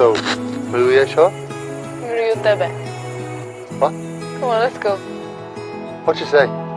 So, will we show? Rio Tebe. What? Come on, let's go. What you say?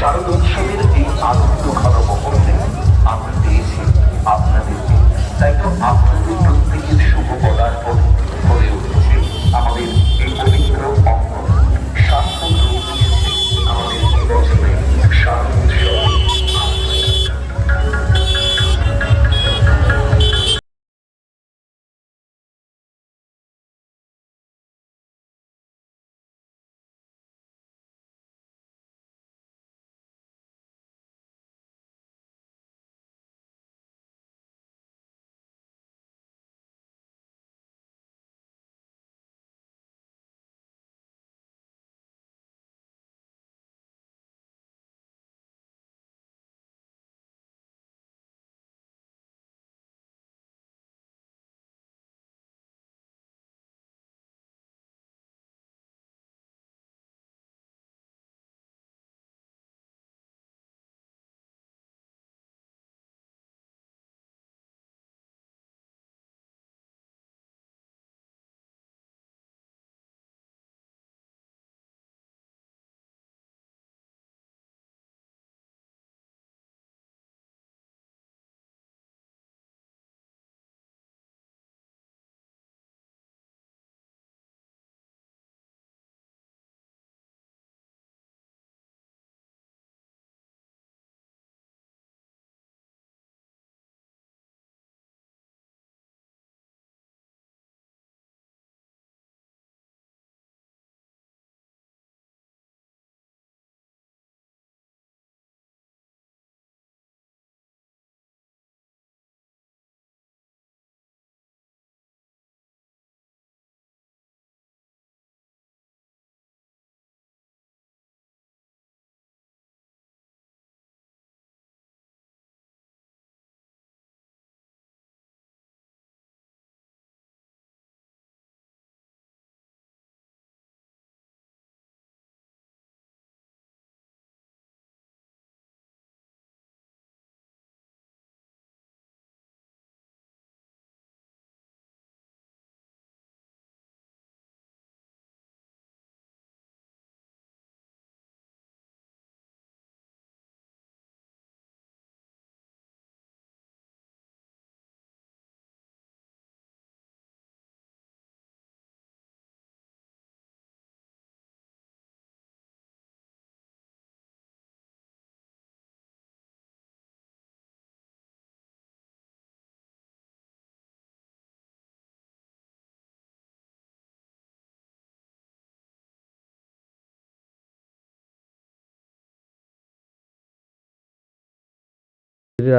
শারদ উৎসবের এই আনন্দ ঘন মুহূর্তে আমরা পেয়েছি আপনাদেরকে। তাই তো আপনাদের প্রত্যেকের শুভ পদার্পণ হয়ে উঠেছে আমাদের এই পবিত্র অঙ্গ সার্থক আমাদের এই বছরে শারদ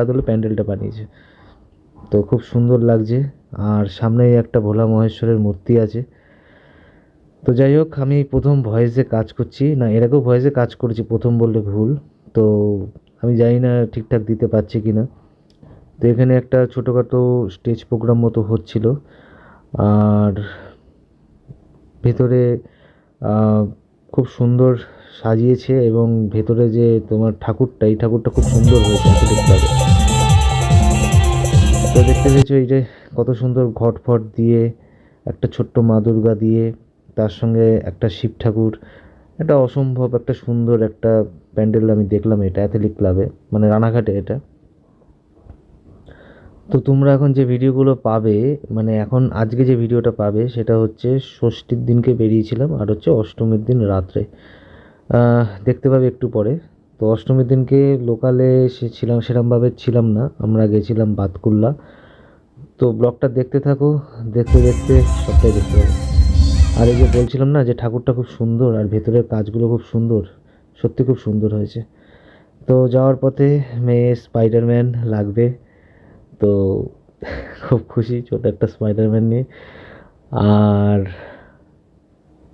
আদলে প্যান্ডেলটা বানিয়েছে। তো খুব সুন্দর লাগছে। আর সামনেই একটা ভোলা মহেশ্বরের মূর্তি আছে। তো যাই হোক, আমি প্রথম ভয়েসে কাজ করছি। না, এর আগেও ভয়েসে কাজ করেছি, প্রথম বললে ভুল। তো আমি জানি না ঠিকঠাক দিতে পারছি কি না। তো এখানে একটা ছোটোখাটো স্টেজ প্রোগ্রাম মতো হচ্ছিল। আর ভেতরে খুব সুন্দর সাজিয়েছে এবং ভেতরে যে তোমার ঠাকুরটা, এই ঠাকুরটা খুব সুন্দর হয়েছে দেখতে হবে তো দেখতে পেয়েছ এই যে কত সুন্দর ঘট ফট দিয়ে, একটা ছোট্ট মা দুর্গা দিয়ে, তার সঙ্গে একটা শিব ঠাকুর। একটা অসম্ভব, একটা সুন্দর একটা প্যান্ডেল আমি দেখলাম এটা, অ্যাথলিক ক্লাবে মানে রানাঘাটে এটা। তো তোমরা এখন যে ভিডিওগুলো পাবে মানে এখন আজকে যে ভিডিওটা পাবে, সেটা হচ্ছে ষষ্ঠীর দিনকে বেরিয়েছিলাম আর হচ্ছে অষ্টমীর দিন রাত্রে। দেখতে পাবে একটু পরে। তো অষ্টমীর দিনকে লোকালে সে ছিলাম, সেরমভাবে ছিলাম না। আমরা গেছিলাম বাতকুল্লা। তো ব্লগটা দেখতে থাকো। দেখতে দেখতে সবটাই দেখতে পাবে। আর এই যে বলছিলাম না যে ঠাকুরটা খুব সুন্দর আর ভেতরের কাজগুলো খুব সুন্দর, সত্যি খুব সুন্দর হয়েছে। তো যাওয়ার পথে মেয়ে স্পাইডারম্যান লাগবে। তো খুব খুশি ছোট একটা স্পাইডারম্যান নিয়ে। আর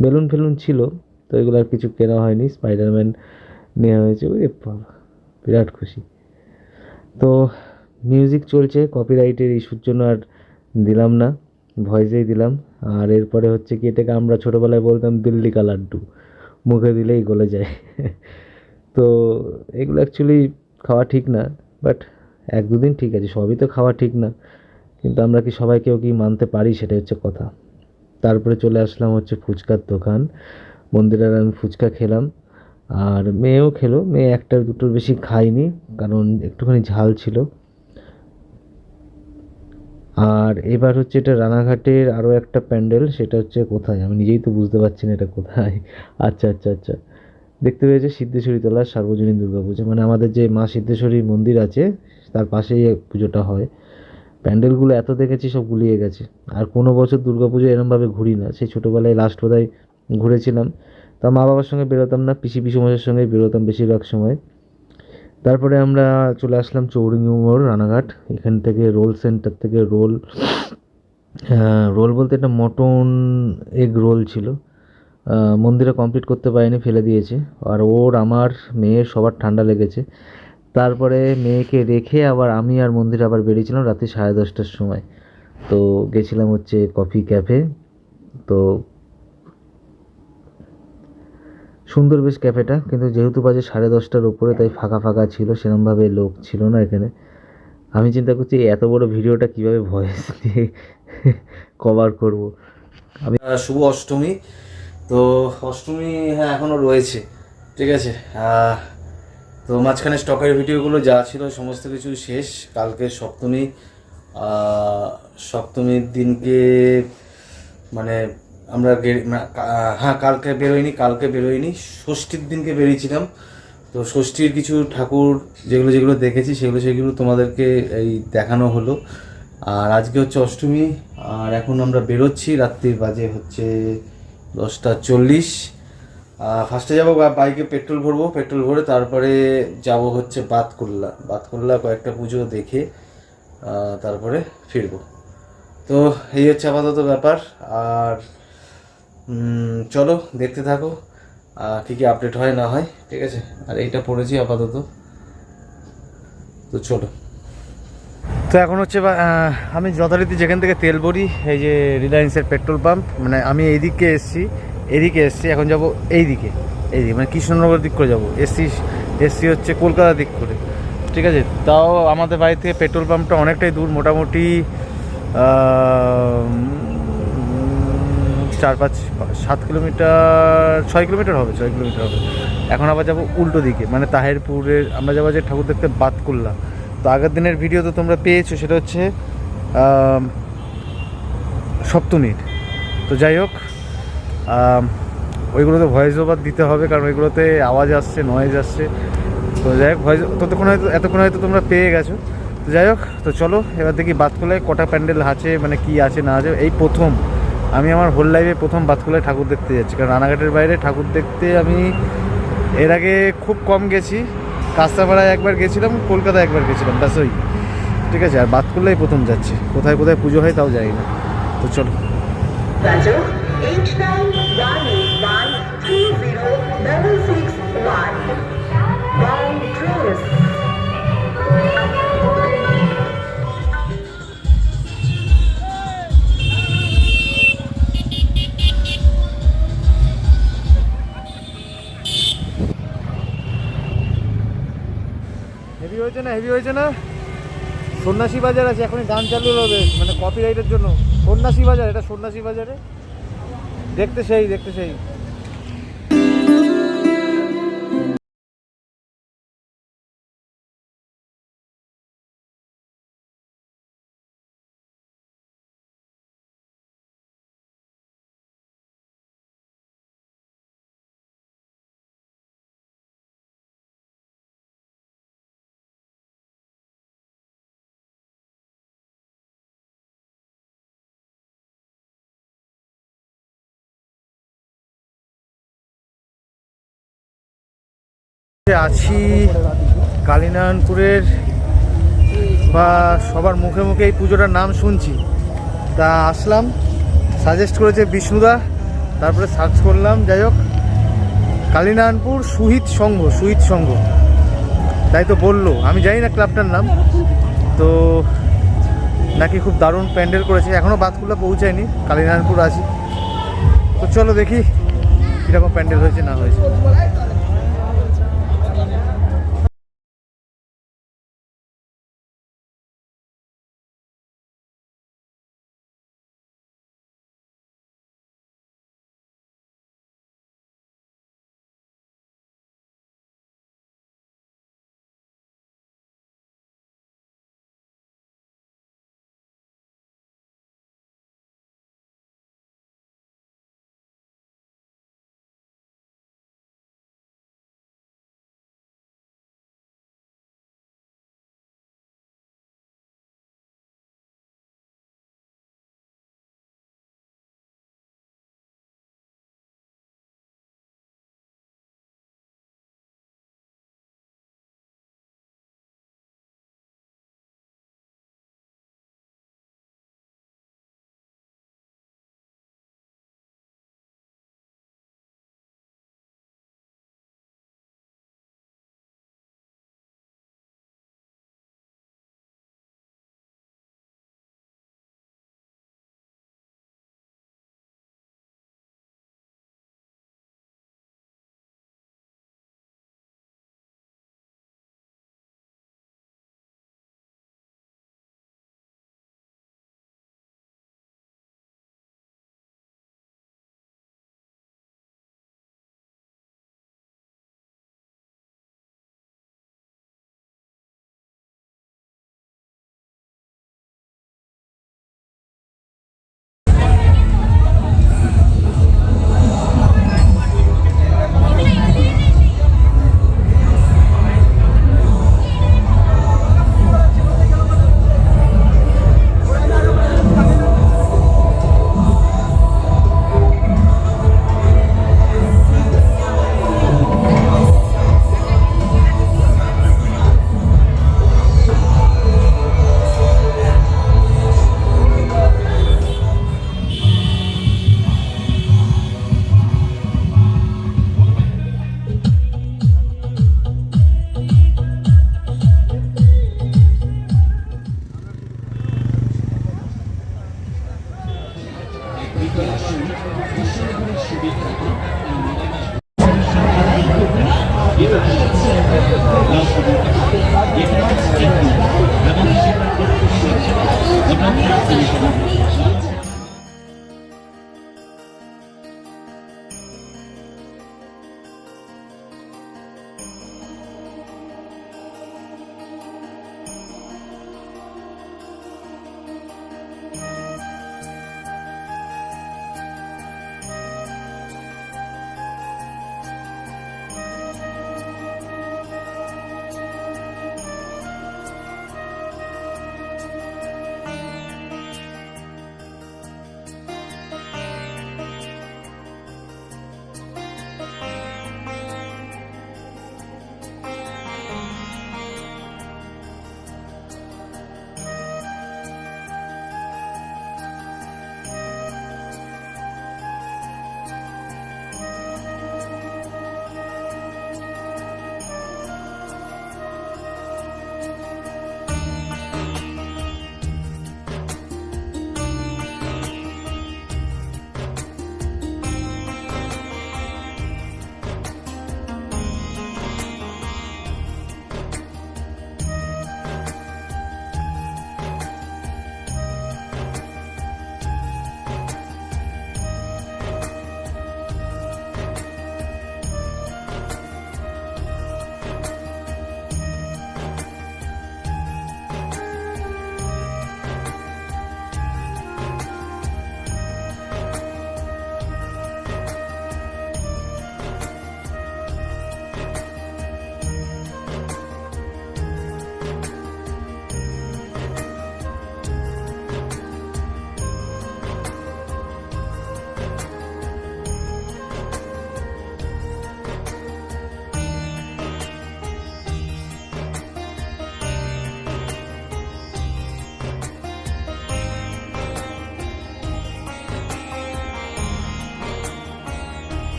বেলুন ফেলুন ছিল তো এগুলো আর কিছু কেনা হয়নি। স্পাইডারম্যান নেওয়া হয়েছে ওই বিরাট খুশি। তো মিউজিক চলছে কপিরাইটের ইস্যুর জন্য আর দিলাম না। ভয়েসেই দিলাম। আর এরপরে হচ্ছে কি, এটাকে আমরা ছোটোবেলায় বলতাম দিল্লি কা লাড্ডু। মুখে দিলেই গলে যায়। তো এগুলো অ্যাকচুয়ালি খাওয়া ঠিক না বাট এক দুদিন ঠিক আছে, সবই তো খাওয়া ঠিক না। কিন্তু আমরা কি সবাই কেউ কি মানতে পারি সেটাই হচ্ছে কথা। তারপরে চলে আসলাম হচ্ছে ফুচকার দোকান। মন্দিরের আমি ফুচকা খেলাম। আর মেয়েও খেলো, মেয়ে একটা দুটোর বেশি খায়নি, কারণ একটুখানি ঝাল ছিল। আর এবার হচ্ছে এটা রানাঘাটের আরও একটা প্যান্ডেল, সেটা হচ্ছে কোথায়? আমি নিজেই তো বুঝতে পারছি না এটা কোথায়। আচ্ছা আচ্ছা আচ্ছা। দেখতে পেয়েছে সিদ্ধেশ্বরী তলা সার্বজনীন দুর্গা পুজো মানে আমাদের যে মা সিদ্ধেশ্বরী মন্দির আছে, তার পাশেই পুজোটা হয়। প্যান্ডেলগুলো এত দেখেছি সব গুলিয়ে গেছে। আর কোনো বছর দুর্গা পুজো এরমভাবে ঘুরি না। সেই ছোটোবেলায় লাস্ট বোধহয় ঘুরেছিলাম। তা মা বাবার সঙ্গে বেরোতাম না, পিসি পিসুমশের সঙ্গে বেরোতাম বেশিরভাগ সময়। তারপরে আমরা চলে আসলাম চৌরিঙ্গি মোড়, রানাঘাট। এখান থেকে রোল সেন্টার থেকে রোল রোল বলতে একটা মটন এগ রোল ছিল। মন্দিরে কমপ্লিট করতে পারিনি, ফেলে দিয়েছে। আর ওর, আমার, মেয়ের সবার ঠান্ডা লেগেছে। তারপরে মেয়েকে রেখে আবার আমি আর মন্দিরে আবার বেরিয়েছিলাম রাত্রি সাড়ে দশটার সময়। তো গেছিলাম হচ্ছে কফি ক্যাফে। তো সুন্দর বেশ ক্যাফেটা, কিন্তু যেহেতু বাজে সাড়ে দশটার উপরে, তাই ফাঁকা ফাঁকা ছিল, সেরমভাবে লোক ছিল না এখানে। আমি চিন্তা করছি এত বড় ভিডিওটা কীভাবে ভয়েস দিয়ে কভার করব? আমি শুভ অষ্টমী। তো অষ্টমী হ্যাঁ এখনও রয়েছে, ঠিক আছে? তো মাঝখানে স্টকের ভিডিওগুলো যা ছিল, সমস্ত কিছু শেষ। কালকে সপ্তমী সপ্তমীর দিনকে মানে আমরা হ্যাঁ কালকে বেরোয়নি কালকে বেরোয়নি, ষষ্ঠীর দিনকে বেরিয়েছিলাম। তো ষষ্ঠীর কিছু ঠাকুর যেগুলো যেগুলো দেখেছি, সেগুলো সেগুলো তোমাদেরকে এই দেখানো হলো। আর আজকে হচ্ছে অষ্টমী, আর এখন আমরা বেরোচ্ছি, রাত্রির বাজে হচ্ছে দশটা চল্লিশ। ফার্স্টে যাব বাইকে পেট্রোল ভরবো, পেট্রোল ভরে তারপরে যাব হচ্ছে বাতকুল্লা। বাতকুল্লা কয়েকটা পুজো দেখে তারপরে ফিরবো। তো এই হচ্ছে আপাতত ব্যাপার। আর চলো, দেখতে থাকো। কী কী আপডেট হয়, না হয়, ঠিক আছে? আর এইটা পড়েছি আপাতত। তো চলো। তো এখন হচ্ছে আমি যথারীতি যেখান থেকে তেল ভরি, এই যে রিলায়েন্সের পেট্রোল পাম্প মানে আমি এইদিকে এসছি, এদিকে এসছি, এখন যাব এইদিকে এইদিকে মানে কৃষ্ণনগর দিক করে যাব। এসছি এসছি হচ্ছে কলকাতা দিক করে, ঠিক আছে? তাও আমাদের বাড়ি থেকে পেট্রোল পাম্পটা অনেকটাই দূর, মোটামুটি চার পাঁচ সাত কিলোমিটার, ছয় কিলোমিটার হবে, ছয় কিলোমিটার হবে। এখন আবার যাব উল্টো দিকে মানে তাহেরপুরের, আমরা যাব যে ঠাকুর দেখতে বাতকুল্লা। তো আগের দিনের ভিডিও তো তোমরা পেয়েছ, সেটা হচ্ছে সপ্তমীর। তো যাই হোক ওইগুলোতে ভয়েস ওভার দিতে হবে, কারণ ওইগুলোতে আওয়াজ আসছে নয়েজ আসছে। তো যাই হোক ভয়েস ততক্ষণ হয়তো, এতক্ষণ হয়তো তোমরা পেয়ে গেছো। তো যাই হোক, তো চলো, এবার দেখি বাতকুলায় কটা প্যান্ডেল আছে মানে কি আছে, না আছে। এই প্রথম আমি আমার হোল লাইফে প্রথম বাতকুলায় ঠাকুর দেখতে যাচ্ছি। কারণ রানাঘাটের বাইরে ঠাকুর দেখতে আমি এর আগে খুব কম গেছি। কাস্তাপাড়ায় একবার গেছিলাম, কলকাতায় একবার গেছিলাম, ব্যাস ওই। ঠিক আছে, আর বাতকুল্লাই প্রথম যাচ্ছি। কোথায় কোথায় পুজো হয় তাও জানি না। তো চলো। হয়েছে না? না সন্ন্যাসী বাজার আছে, এখনই গান চালু হবে মানে কপিরাইটের জন্য। সন্ন্যাসী বাজার এটা সন্ন্যাসী বাজারে দেখতে সেই দেখতে সেই। আছি কালীনারায়ণপুরের বা সবার মুখে মুখে এই পুজোটার নাম শুনছি। তা আসলাম সাজেস্ট করেছে বিষ্ণুদা, তারপরে সার্চ করলাম, যাই হোক, কালীনারায়ণপুর সুহিত সংঘ সুহিত সংঘ। তাই তো বলল, আমি জানি না ক্লাবটার নাম, তো নাকি খুব দারুণ প্যান্ডেল করেছে এখনও বাতকুল্লা পৌঁছায়নি, কালীনারায়ণপুর আছি। তো চলো দেখি কীরকম প্যান্ডেল হয়েছে, না হয়েছে।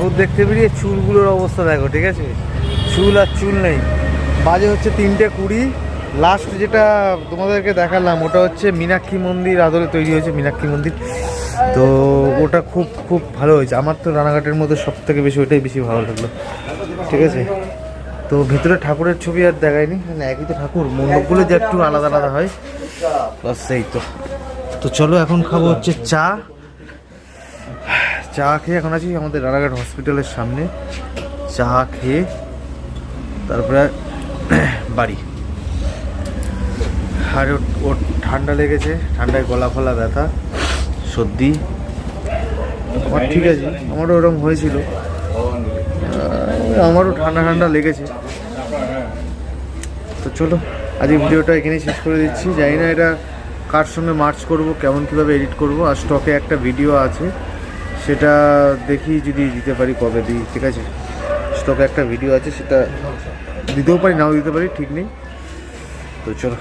ঠাকুর দেখতে বেরিয়ে চুলগুলোর অবস্থা দেখো, ঠিক আছে? চুল আর চুল নেই। বাজে হচ্ছে তিনটে কুড়ি। লাস্ট যেটা তোমাদেরকে দেখালাম, ওটা হচ্ছে মীনাক্ষী মন্দির, আদলে তৈরি হয়েছে মীনাক্ষী মন্দির। তো ওটা খুব খুব ভালো হয়েছে। আমার তো রানাঘাটের মধ্যে সব থেকে বেশি ওইটাই বেশি ভালো লাগল। ঠিক আছে? তো ভিতরে ঠাকুরের ছবি আর দেখায়নি মানে একই তো ঠাকুর। মণ্ডপগুলো যে একটু আলাদা আলাদা হয়। বাস সেই তো। তো চলো, এখন খাব হচ্ছে চা। চা খেয়ে এখন আছি আমাদের রানাঘাট হসপিটালের সামনে। চা খেয়ে তারপরে বাড়ি। আর ওর- ঠান্ডা লেগেছে, ঠান্ডায় গলা ফলা ব্যথা, সর্দি। আমার ঠিক আছে, আমারও ওরকম হয়েছিল। আমারও ঠান্ডা ঠান্ডা লেগেছে। তো চলো আজকে ভিডিওটা এখানেই শেষ করে দিচ্ছি। জানি না এটা কার সঙ্গে মার্চ করব, কেমন কীভাবে এডিট করব। আর স্টকে একটা ভিডিও আছে। সেটা দেখি যদি দিতে পারি কবে দিই, ঠিক আছে? স্টকে একটা ভিডিও আছে, সেটা দিতেও পারি, নাও দিতে পারি, ঠিক নেই। তো চলো।